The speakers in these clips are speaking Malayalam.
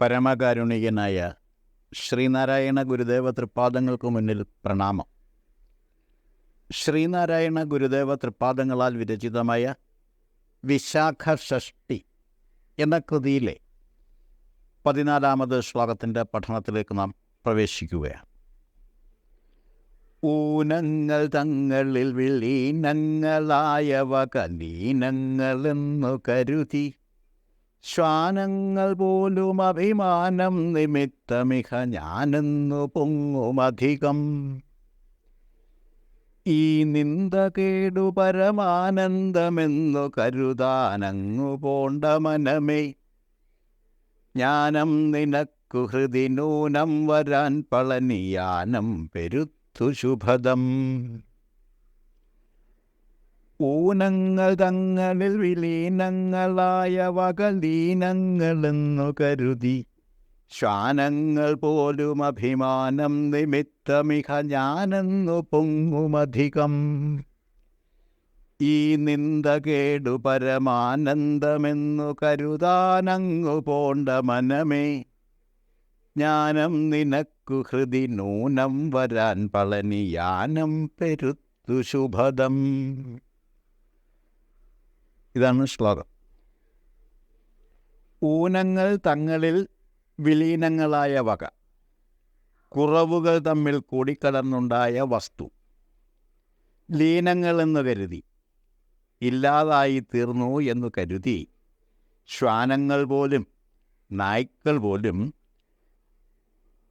പരമകാരുണികനായ ശ്രീനാരായണ ഗുരുദേവ തൃപ്പാദങ്ങൾക്ക് മുന്നിൽ പ്രണാമം. ശ്രീനാരായണ ഗുരുദേവ തൃപ്പാദങ്ങളാൽ വിരചിതമായ വിശാഖ ഷഷ്ടി എന്ന കൃതിയിലെ പതിനാലാമത് ശ്ലോകത്തിന്റെ പഠനത്തിലേക്ക് നാം പ്രവേശിക്കുകയാണ്. ഊനങ്ങൾ തങ്ങളിൽ വിളീനങ്ങളായവ കലീനങ്ങളെന്നു കരുതി ശ്വാനങ്ങൾ പോലും അഭിമാനം നിമിത്തമിഹ ഞാനെന്നു പൊങ്ങുമധികം. ഈ നിന്ദ കേടു പരമാനന്ദമെന്നു കരുതാനങ്ങു പോണ്ട മനമേ. ജ്ഞാനം നിനക്കു ഹൃദിനൂനം വരാൻ പളനിയാനം പെരുത്തു ശുഭദം. ഊനങ്ങൾ തങ്ങളിൽ വിലീനങ്ങളായ വകലീനങ്ങളെന്നു കരുതി. ശ്വാനങ്ങൾ പോലും അഭിമാനം നിമിത്തമിഹ ഞാനെന്നു പൊങ്ങുമധികം. ഈ നിന്ദ കേടു പരമാനന്ദമെന്നു കരുതാനങ്ങു പോണ്ട മനമേ. ജ്ഞാനം നിനക്കു ഹൃദി നൂനം വരാൻ പളനിയാനം പെരുത്തു ശുഭദം. ഇതാണ് ശ്ലോകം. ഊനങ്ങൾ തങ്ങളിൽ വിലീനങ്ങളായ വക. കുറവുകൾ തമ്മിൽ കൂടിക്കടന്നുണ്ടായ വസ്തു. ലീനങ്ങൾ എന്ന് കരുതി. ഇല്ലാതായി തീർന്നു എന്ന് കരുതി. ശ്വാനങ്ങൾ പോലും നായ്ക്കൾ പോലും.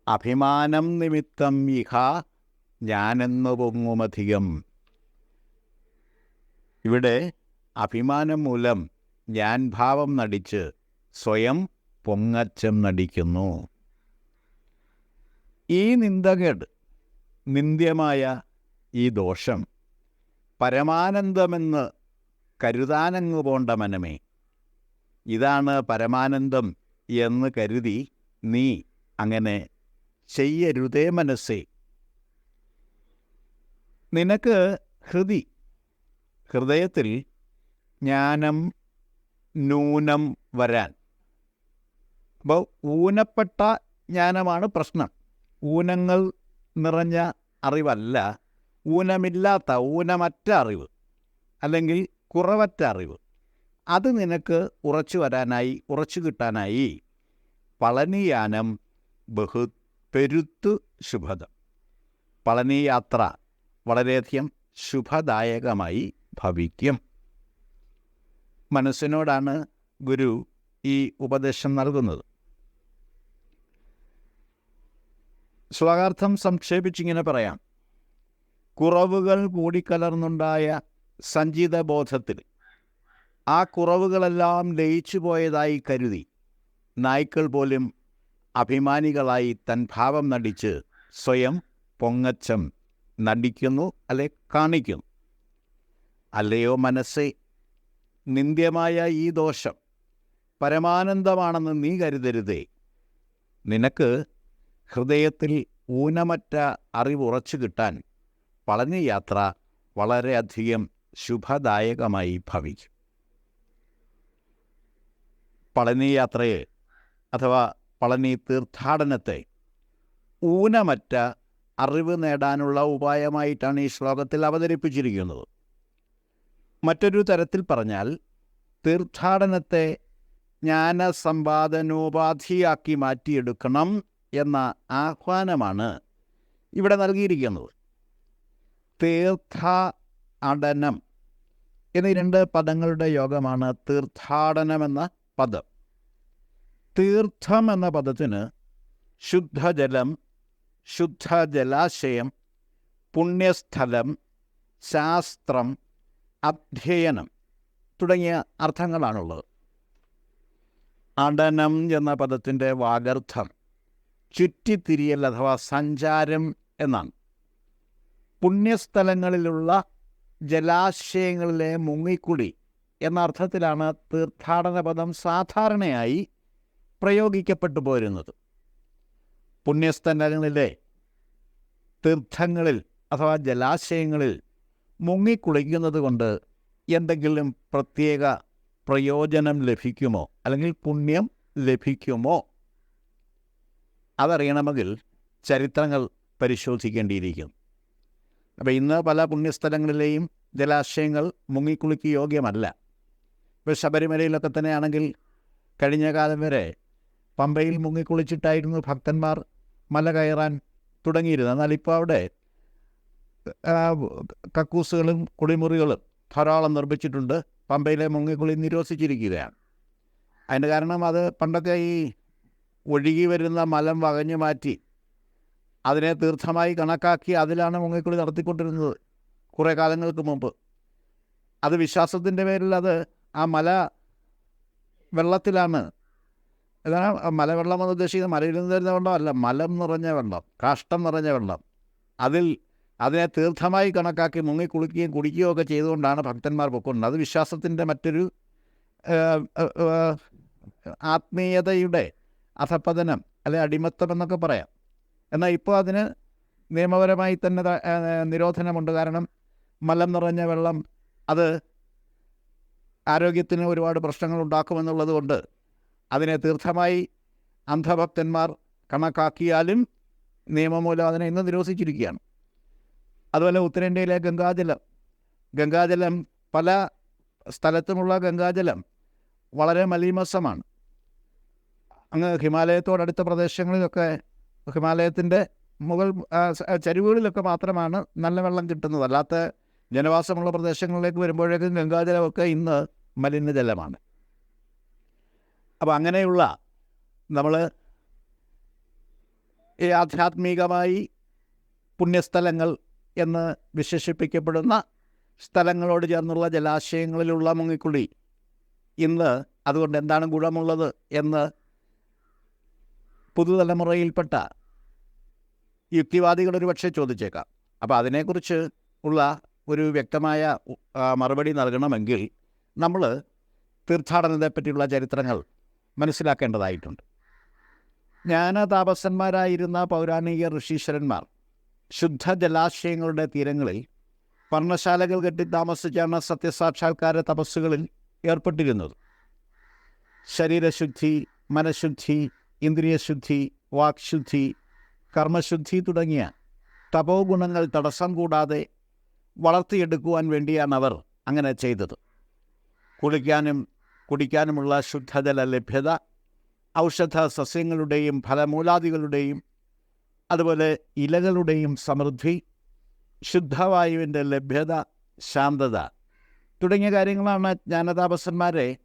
അഭിമാനം നിമിത്തം ഇഹ ഞാനെന്ന് പൊങ്ങുമധികം. ഇവിടെ അഭിമാനം മൂലം ഞാൻ ഭാവം നടിച്ച് സ്വയം പൊങ്ങച്ചം നടിക്കുന്നു. ഈ നിന്ദകേട് നിന്ദ്യമായ ഈ ദോഷം പരമാനന്ദമെന്ന് കരുതാനങ്ങു പോണ്ട മനമേ. ഇതാണ് പരമാനന്ദം എന്ന് കരുതി നീ അങ്ങനെ ചെയ്യരുതേ മനസ്സേ. നിനക്ക് ഹൃതി ഹൃദയത്തിൽ ജ്ഞാനം ന്യൂനം വരാൻ. അപ്പോൾ ഊനപ്പെട്ട ജ്ഞാനമാണ് പ്രശ്നം. ഊനങ്ങൾ നിറഞ്ഞ അറിവല്ല. ഊനമില്ലാത്ത ഊനമറ്റ അറിവ് അല്ലെങ്കിൽ കുറവറ്റ അറിവ്. അത് നിനക്ക് ഉറച്ചു വരാനായി ഉറച്ചു കിട്ടാനായി. പളനിയാനം ബഹു പെരുത്തു ശുഭദം. പളനി യാത്ര വളരെയധികം ശുഭദായകമായി ഭവിക്കും. മനസ്സിനോടാണ് ഗുരു ഈ ഉപദേശം നൽകുന്നത്. ശ്ലോകാർത്ഥം സംക്ഷേപിച്ചിങ്ങനെ പറയാം. കുറവുകൾ കൂടിക്കലർന്നുണ്ടായ സഞ്ചിത ബോധത്തിൽ ആ കുറവുകളെല്ലാം ലയിച്ചു പോയതായി കരുതി നായ്ക്കൾ പോലും അഭിമാനികളായി തൻ ഭാവം നടിച്ച് സ്വയം പൊങ്ങച്ചം നടിക്കുന്നു അല്ലെ കാണിക്കുന്നു. അല്ലയോ മനസ്സേ? നിന്ദ്യമായ ഈ ദോഷം പരമാനന്ദമാണെന്ന് നീ കരുതരുതേ. നിനക്ക് ഹൃദയത്തിൽ ഊനമറ്റ അറിവുറച്ചു കിട്ടാൻ പളനി യാത്ര വളരെയധികം ശുഭദായകമായി ഭവിക്കും. പളനി യാത്രയെ അഥവാ പളനി തീർത്ഥാടനത്തെ ഊനമറ്റ അറിവ് നേടാനുള്ള ഉപായമായിട്ടാണ് ഈ ശ്ലോകത്തിൽ അവതരിപ്പിച്ചിരിക്കുന്നത്. മറ്റൊരു തരത്തിൽ പറഞ്ഞാൽ തീർത്ഥാടനത്തെ ജ്ഞാനസമ്പാദനോപാധിയാക്കി മാറ്റിയെടുക്കണം എന്ന ആഹ്വാനമാണ് ഇവിടെ നൽകിയിരിക്കുന്നത്. തീർത്ഥ അടനം എന്നീ രണ്ട് പദങ്ങളുടെ യോഗമാണ് തീർത്ഥാടനമെന്ന പദം. തീർത്ഥം എന്ന പദത്തിന് ശുദ്ധജലം ശുദ്ധജലാശയം പുണ്യസ്ഥലം ശാസ്ത്രം അധ്യയനം തുടങ്ങിയ അർത്ഥങ്ങളാണുള്ളത്. അടനം എന്ന പദത്തിന്റെ വാഗർത്ഥം ചുറ്റിത്തിരിയൽ അഥവാ സഞ്ചാരം എന്നാണ്. പുണ്യസ്ഥലങ്ങളിലുള്ള ജലാശയങ്ങളിലെ മുങ്ങിക്കുടി എന്ന അർത്ഥത്തിലാണ് തീർത്ഥാടന പദം സാധാരണയായി പ്രയോഗിക്കപ്പെട്ടു പോരുന്നത്. പുണ്യസ്ഥലങ്ങളിലെ തീർത്ഥങ്ങളിൽ അഥവാ ജലാശയങ്ങളിൽ മുങ്ങിക്കുളിക്കുന്നത് കൊണ്ട് എന്തെങ്കിലും പ്രത്യേക പ്രയോജനം ലഭിക്കുമോ? അല്ലെങ്കിൽ പുണ്യം ലഭിക്കുമോ? അതറിയണമെങ്കിൽ ചരിത്രങ്ങൾ പരിശോധിക്കേണ്ടിയിരിക്കുന്നു. അപ്പോൾ ഇന്ന് പല പുണ്യസ്ഥലങ്ങളിലെയും ജലാശയങ്ങൾ മുങ്ങിക്കുളിക്ക് യോഗ്യമല്ല. ഇപ്പോൾ ശബരിമലയിലൊക്കെ തന്നെയാണെങ്കിൽ കഴിഞ്ഞ കാലം വരെ പമ്പയിൽ മുങ്ങിക്കുളിച്ചിട്ടായിരുന്നു ഭക്തന്മാർ മല കയറാൻ തുടങ്ങിയിരുന്നത്. എന്നാൽ ഇപ്പോൾ അവിടെ കക്കൂസുകളും കുളിമുറികളും ധാരാളം നിർമ്മിച്ചിട്ടുണ്ട്. പമ്പയിലെ മുങ്ങിക്കുളി നിരോധിച്ചിരിക്കുകയാണ് അതിന്റെ കാരണം അത് പണ്ടത്തെ ഈ ഒഴുകി വരുന്ന മലം വകഞ്ഞു മാറ്റി അതിനെ തീർത്ഥമായി കണക്കാക്കി അതിലാണ് മുങ്ങിക്കുളി നടത്തിക്കൊണ്ടിരുന്നത് കുറേ കാലങ്ങൾക്ക് മുമ്പ്. അത് വിശ്വാസത്തിന്റെ പേരിൽ അത് ആ മല വെള്ളത്തിലാണ്. എന്നാൽ മലവെള്ളം എന്ന് ഉദ്ദേശിക്കുന്നത്. മലയിൽ നിന്ന് വരുന്ന വെള്ളമല്ല മലം നിറഞ്ഞ വെള്ളം കാഷ്ടം നിറഞ്ഞ വെള്ളം. അതിൽ അതിനെ തീർത്ഥമായി കണക്കാക്കി മുങ്ങി കുളിക്കുകയും കുടിക്കുകയും ഒക്കെ ചെയ്തുകൊണ്ടാണ് ഭക്തന്മാർ പൊക്കുന്നത്. അത് വിശ്വാസത്തിന്റെ മറ്റൊരു ആത്മീയതയുടെ അധപ്പതനം അല്ലെ അടിമത്തം എന്നൊക്കെ പറയാം. എന്നാൽ ഇപ്പോൾ അതിന് നിയമപരമായി തന്നെ നിരോധനമുണ്ട്. കാരണം മലം നിറഞ്ഞ വെള്ളം അത് ആരോഗ്യത്തിന് ഒരുപാട് പ്രശ്നങ്ങൾ ഉണ്ടാക്കുമെന്നുള്ളത് കൊണ്ട് അതിനെ തീർത്ഥമായി അന്ധഭക്തന്മാർ കണക്കാക്കിയാലും നിയമമൂലം അതിനെ ഇന്ന് നിരോധിച്ചിരിക്കുകയാണ്. അതുപോലെ ഉത്തരേന്ത്യയിലെ ഗംഗാജലം. ഗംഗാജലം പല സ്ഥലത്തുമുള്ള ഗംഗാജലം വളരെ മലീമസമാണ് അങ്ങ് ഹിമാലയത്തോടടുത്ത പ്രദേശങ്ങളിലൊക്കെ ഹിമാലയത്തിന്റെ മുകൾ ചരിവുകളിലൊക്കെ മാത്രമാണ് നല്ല വെള്ളം കിട്ടുന്നത്. അല്ലാത്ത ജനവാസമുള്ള പ്രദേശങ്ങളിലേക്ക് വരുമ്പോഴേക്കും ഗംഗാജലമൊക്കെ ഇന്ന് മലിനജലമാണ്. അപ്പോൾ അങ്ങനെയുള്ള നമ്മൾ ഈ ആധ്യാത്മികമായി പുണ്യസ്ഥലങ്ങൾ എന്ന് വിശേഷിപ്പിക്കപ്പെടുന്ന സ്ഥലങ്ങളോട് ചേർന്നുള്ള ജലാശയങ്ങളിലുള്ള മുങ്ങിക്കുളി ഇന്ന് അതുകൊണ്ട് എന്താണ് ഗുണമുള്ളത് എന്ന് പുതുതലമുറയിൽപ്പെട്ട യുക്തിവാദികൾ ഒരു പക്ഷേ ചോദിച്ചേക്കാം. അപ്പോൾ അതിനെക്കുറിച്ച് ഉള്ള ഒരു വ്യക്തമായ മറുപടി നൽകണമെങ്കിൽ നമ്മൾ തീർത്ഥാടനത്തെ പറ്റിയുള്ള ചരിത്രങ്ങൾ മനസ്സിലാക്കേണ്ടതായിട്ടുണ്ട്. ജ്ഞാനതാപസന്മാരായിരുന്ന പൗരാണിക ഋഷീശ്വരന്മാർ ശുദ്ധ ജലാശയങ്ങളുടെ തീരങ്ങളിൽ പർണശാലകൾ കെട്ടി താമസിച്ചാണ് സത്യസാക്ഷാത്കാര തപസ്സുകളിൽ ഏർപ്പെട്ടിരുന്നത്. ശരീരശുദ്ധി മനഃശുദ്ധി ഇന്ദ്രിയശുദ്ധി വാക്ശുദ്ധി കർമ്മശുദ്ധി തുടങ്ങിയ തപോ ഗുണങ്ങൾ തടസ്സം കൂടാതെ വളർത്തിയെടുക്കുവാൻ വേണ്ടിയാണ് അവർ അങ്ങനെ ചെയ്തത്. കുളിക്കാനും കുടിക്കാനുമുള്ള ശുദ്ധജല ലഭ്യത ഔഷധ സസ്യങ്ങളുടെയും ഫലമൂലാദികളുടെയും അതുപോലെ ഇലകളുടെയും സമൃദ്ധി ശുദ്ധവായുവിന്റെ ലഭ്യത ശാന്തത തുടങ്ങിയ കാര്യങ്ങളാണ് ജ്ഞാനതാപസന്മാരെ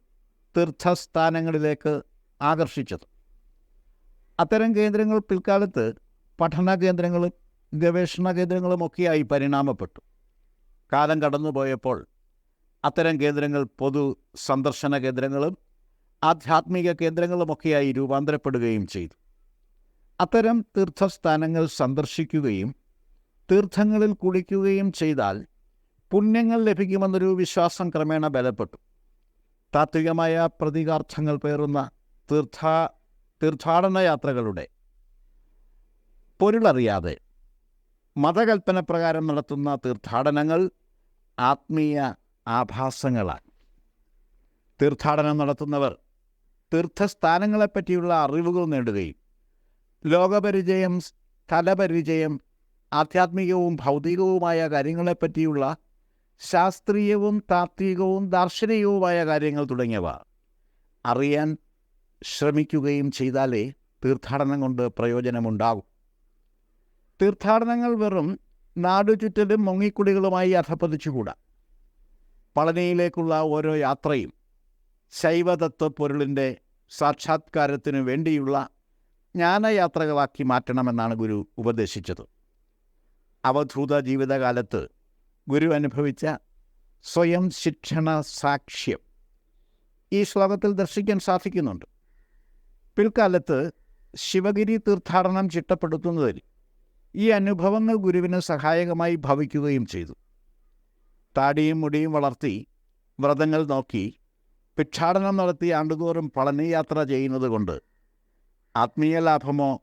തീർത്ഥസ്ഥാനങ്ങളിലേക്ക് ആകർഷിച്ചത്. അത്തരം കേന്ദ്രങ്ങൾ പിൽക്കാലത്ത് പഠന കേന്ദ്രങ്ങളും ഗവേഷണ കേന്ദ്രങ്ങളുമൊക്കെയായി പരിണാമപ്പെട്ടു. കാലം കടന്നുപോയപ്പോൾ അത്തരം കേന്ദ്രങ്ങൾ പൊതു സന്ദർശന കേന്ദ്രങ്ങളും ആധ്യാത്മിക കേന്ദ്രങ്ങളുമൊക്കെയായി രൂപാന്തരപ്പെടുകയും ചെയ്തു. അത്തരം തീർത്ഥസ്ഥാനങ്ങൾ സന്ദർശിക്കുകയും തീർത്ഥങ്ങളിൽ കുളിക്കുകയും ചെയ്താൽ പുണ്യങ്ങൾ ലഭിക്കുമെന്നൊരു വിശ്വാസം ക്രമേണ ബലപ്പെട്ടു. താത്വികമായ പ്രതീകാർത്ഥങ്ങൾ പേറുന്ന തീർത്ഥ തീർത്ഥാടന യാത്രകളുടെ പൊരുളറിയാതെ മതകൽപ്പന പ്രകാരം നടത്തുന്ന തീർത്ഥാടനങ്ങൾ ആത്മീയ ആഭാസങ്ങളാണ് തീർത്ഥാടനം നടത്തുന്നവർ തീർത്ഥസ്ഥാനങ്ങളെപ്പറ്റിയുള്ള അറിവുകൾ നേടുകയും ലോകപരിചയം സ്ഥലപരിചയം ആധ്യാത്മികവും ഭൗതികവുമായ കാര്യങ്ങളെപ്പറ്റിയുള്ള ശാസ്ത്രീയവും താത്വികവും ദാർശനികവുമായ കാര്യങ്ങൾ തുടങ്ങിയവ അറിയാൻ ശ്രമിക്കുകയും ചെയ്താലേ തീർത്ഥാടനം കൊണ്ട് പ്രയോജനമുണ്ടാകും. തീർത്ഥാടനങ്ങൾ വെറും നാടുചുറ്റലും മുങ്ങിക്കുടികളുമായി അധപ്പതിച്ചുകൂടാ പളനിയിലേക്കുള്ള ഓരോ യാത്രയും ശൈവതത്വ പൊരുളിന്റെ സാക്ഷാത്കാരത്തിനു വേണ്ടിയുള്ള ജ്ഞാനയാത്രകളാക്കി മാറ്റണമെന്നാണ് ഗുരു ഉപദേശിച്ചത്. അവധൂത ജീവിതകാലത്ത് ഗുരു അനുഭവിച്ച സ്വയം ശിക്ഷണ സാക്ഷ്യം ഈ ശ്ലോകത്തിൽ ദർശിക്കാൻ സാധിക്കുന്നുണ്ട്. പിൽക്കാലത്ത് ശിവഗിരി തീർത്ഥാടനം ചിട്ടപ്പെടുത്തുന്നതിൽ ഈ അനുഭവങ്ങൾ ഗുരുവിന് സഹായകമായി ഭവിക്കുകയും ചെയ്തു. താടിയും മുടിയും വളർത്തി വ്രതങ്ങൾ നോക്കി ഭിക്ഷാടനം നടത്തി ആണ്ടുതോറും പളനിയാത്ര ചെയ്യുന്നത് കൊണ്ട് ആത്മീയ ലാഭമോ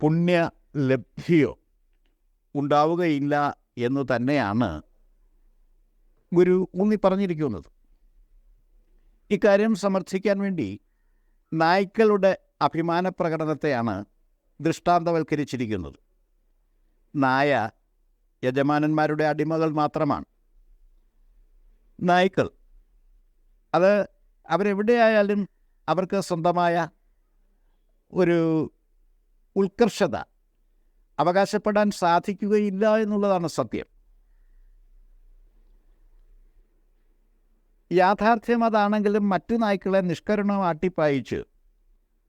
പുണ്യ ഉണ്ടാവുകയില്ല എന്ന് തന്നെയാണ് ഗുരു ഊന്നി പറഞ്ഞിരിക്കുന്നത്. ഇക്കാര്യം സമർത്ഥിക്കാൻ വേണ്ടി നായ്ക്കളുടെ അഭിമാന പ്രകടനത്തെയാണ് ദൃഷ്ടാന്തവൽക്കരിച്ചിരിക്കുന്നത്. നായ യജമാനന്മാരുടെ അടിമകൾ മാത്രമാണ്. നായ്ക്കൾ അത് അവരെവിടെയായാലും അവർക്ക് സ്വന്തമായ ഒരു ഉത്കർഷത അവകാശപ്പെടാൻ സാധിക്കുകയില്ല എന്നുള്ളതാണ് സത്യം. യാഥാർത്ഥ്യം അതാണെങ്കിലും മറ്റു നായ്ക്കളെ നിഷ്കരണം ആട്ടിപ്പായിച്ച്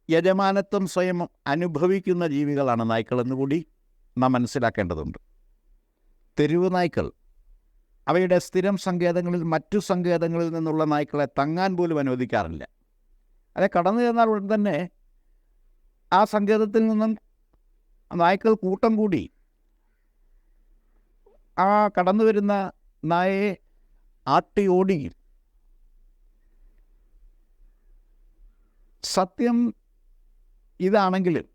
യജമാനത്വം സ്വയം അനുഭവിക്കുന്ന ജീവികളാണ് നായ്ക്കളെന്ന് കൂടി നാം മനസ്സിലാക്കേണ്ടതുണ്ട്. തെരുവ് നായ്ക്കൾ അവയുടെ സ്ഥിരം സങ്കേതങ്ങളിൽ മറ്റു സങ്കേതങ്ങളിൽ നിന്നുള്ള നായ്ക്കളെ തങ്ങാൻ പോലും അനുവദിക്കാറില്ല. അതെ കടന്നു ചെന്നാൽ ഉടൻ തന്നെ ആ സങ്കേതത്തിൽ നിന്നും നായ്ക്കൾ കൂട്ടം കൂടി ആ കടന്നു വരുന്ന നായയെ ആട്ടി ഓടിക്കും സത്യം ഇതാണെങ്കിലും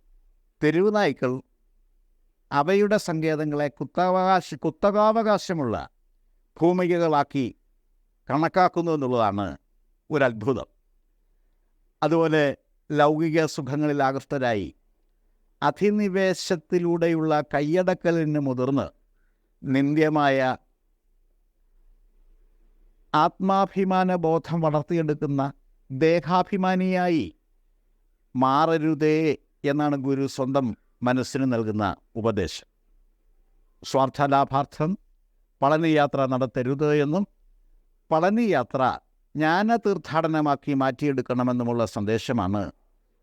തെരുവ് നായ്ക്കൾ അവയുടെ സങ്കേതങ്ങളെ കുത്തവകാശ കുത്തകാവകാശമുള്ള ഭൂമികകളാക്കി കണക്കാക്കുന്നു എന്നുള്ളതാണ് ഒരത്ഭുതം. അതുപോലെ ലൗകിക സുഖങ്ങളിൽ ആകൃഷ്ടരായി അധിനിവേശത്തിലൂടെയുള്ള കയ്യടക്കലിന് മുതിർന്ന് നിന്ദ്യമായ ആത്മാഭിമാന ബോധം വളർത്തിയെടുക്കുന്ന ദേഹാഭിമാനിയായി മാറരുതേ എന്നാണ് ഗുരു സ്വന്തം മനസ്സിന് നൽകുന്ന ഉപദേശം. സ്വാർത്ഥലാഭാർത്ഥം പളനിയാത്ര നടത്തരുത് എന്നും പളനിയാത്ര ജ്ഞാന തീർത്ഥാടനമാക്കി മാറ്റിയെടുക്കണമെന്നുമുള്ള സന്ദേശമാണ്